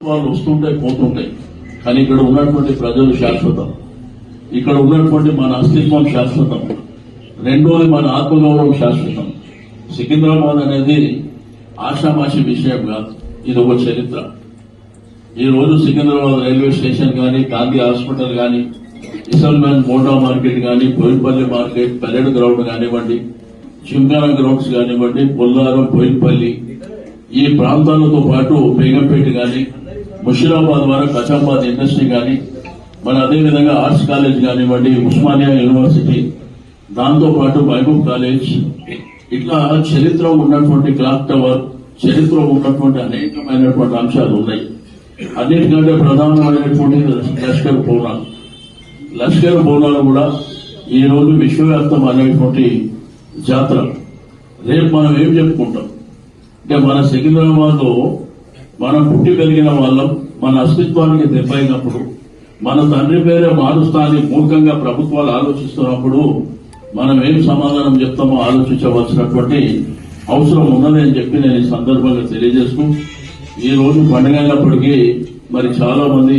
వాళ్ళు వస్తుంటాయి పోతుంటాయి కానీ ఇక్కడ ఉన్నటువంటి ప్రజలు శాశ్వతం. ఇక్కడ ఉన్నటువంటి మన అస్తిత్వం శాశ్వతం. రెండోది మన ఆత్మగౌరవం శాశ్వతం. సికింద్రాబాద్ అనేది ఆషామాషి విషయం కాదు. ఇది ఒక చరిత్ర. ఈ రోజు సికింద్రాబాద్ రైల్వే స్టేషన్ కానీ గాంధీ హాస్పిటల్ కానీ ఇసల్మాన్ మోటా మార్కెట్ కానీ బోయినపల్లి మార్కెట్ పరేడ్ గ్రౌండ్ కానివ్వండి చింగారం గ్రౌండ్స్ కానివ్వండి పొల్లారం బోయినపల్లి ఈ ప్రాంతాలతో పాటు బేగంపేట కానీ ముషిరాబాద్ ద్వారా కచాబాద్ ఇండస్ట్రీ కానీ మన అదేవిధంగా ఆర్ట్స్ కాలేజ్ కానివ్వండి ఉస్మానియా యూనివర్సిటీ దాంతోపాటు మహబూబ్ కాలేజ్ ఇట్లా చరిత్ర ఉన్నటువంటి క్లాక్ టవర్ చరిత్ర ఉన్నటువంటి అనేకమైనటువంటి అంశాలు ఉన్నాయి. అన్నిటికంటే ప్రధానమైనటువంటి లష్కర్ బోనాలు. లష్కర్ బోనాలు కూడా ఈ రోజు విశ్వవ్యాప్తం అనేటువంటి జాతర. రేపు మనం ఏం చెప్పుకుంటాం? అంటే మన సికింద్రాబాద్లో మనం పుట్టి పెరిగిన వాళ్ళం మన అస్తిత్వానికి దెబ్బైనప్పుడు మన తండ్రి పేరే మారుస్తా అని మూర్ఖంగా ప్రభుత్వాలు ఆలోచిస్తున్నప్పుడు మనం ఏం సమాధానం చెప్తామో ఆలోచించవలసినటువంటి అవసరం ఉన్నదని చెప్పి నేను ఈ సందర్భంగా తెలియజేస్తూ ఈ రోజు పండుగ అయినప్పటికీ మరి చాలా మంది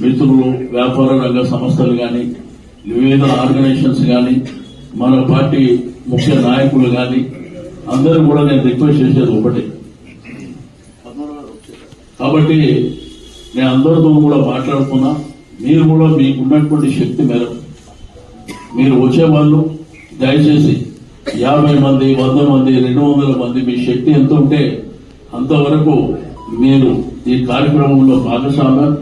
మిత్రులు వ్యాపార రంగ సంస్థలు కానీ వివిధ ఆర్గనైజేషన్స్ కానీ మన పార్టీ ముఖ్య నాయకులు కానీ అందరూ కూడా నేను రిక్వెస్ట్ చేసేది ఒకటే. కాబట్టి నేను అందరితో కూడా మాట్లాడుతున్నా. మీరు కూడా మీకు ఉన్నటువంటి శక్తి మేరకు మీరు వచ్చేవాళ్ళు. దయచేసి యాభై మంది వంద మంది రెండు వందల మంది మీ శక్తి ఎంత ఉంటే అంతవరకు మీరు ఈ కార్యక్రమంలో భాగస్వామ్యం.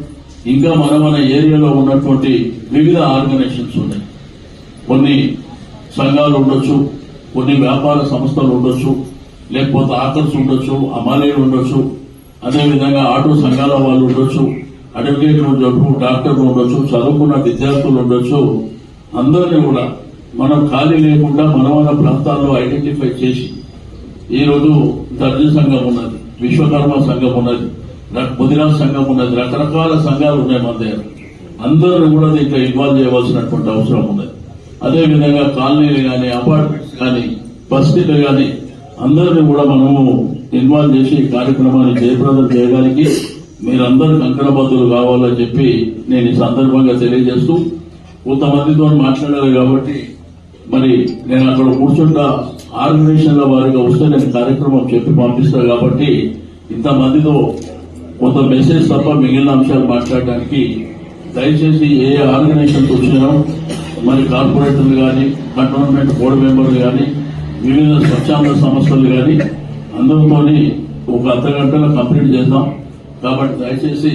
ఇంకా మన మన ఏరియాలో ఉన్నటువంటి వివిధ ఆర్గనైజేషన్స్ ఉన్నాయి. కొన్ని సంఘాలు ఉండొచ్చు కొన్ని వ్యాపార సంస్థలు ఉండొచ్చు లేకపోతే ఆకర్స్ ఉండొచ్చు అమాలీలు ఉండొచ్చు అదేవిధంగా ఆటో సంఘాల వాళ్ళు ఉండొచ్చు అడ్వకేట్లు ఉండొచ్చు డాక్టర్లు ఉండొచ్చు చదువుకున్న విద్యార్థులు ఉండొచ్చు. అందరినీ కూడా మనం ఖాళీ లేకుండా మన మన ప్రాంతాల్లో ఐడెంటిఫై చేసి ఈరోజు దర్జీ సంఘం ఉన్నది విశ్వకర్మ సంఘం ఉన్నది ర- ముదిరాజ్ సంఘం ఉన్నది రకరకాల సంఘాలు ఉన్నాయి మన దగ్గర. అందరిని కూడా దీంట్లో ఇన్వాల్వ్ చేయవలసినటువంటి అవసరం ఉన్నది. అదేవిధంగా కాలనీలు కానీ అపార్ట్మెంట్స్ కానీ బస్తీలు కానీ అందరిని కూడా మనము నిర్మాణం చేసి ఈ కార్యక్రమాన్ని జయప్రదం చేయడానికి మీరందరూ కంకణబద్దులు కావాలని చెప్పి నేను ఈ సందర్భంగా తెలియజేస్తూ కొంతమందితో మాట్లాడాలి కాబట్టి మరి నేను అక్కడ కూర్చుంటా ఆర్గనైజేషన్ల వారిగా వస్తే నేను కార్యక్రమం చెప్పి పంపిస్తాను కాబట్టి ఇంతమందితో కొంత మెసేజ్ తప్ప మిగిలిన అంశాలు మాట్లాడడానికి దయచేసి ఏ ఆర్గనైజేషన్స్ వచ్చినా మరి కార్పొరేటర్లు కానీ కంటోన్మెంట్ బోర్డు మెంబర్లు కానీ వివిధ స్వచ్ఛంద సంస్థలు కానీ అందరితోని ఒక అర్ధ గంటలో కంప్లీట్ చేద్దాం. కాబట్టి దయచేసి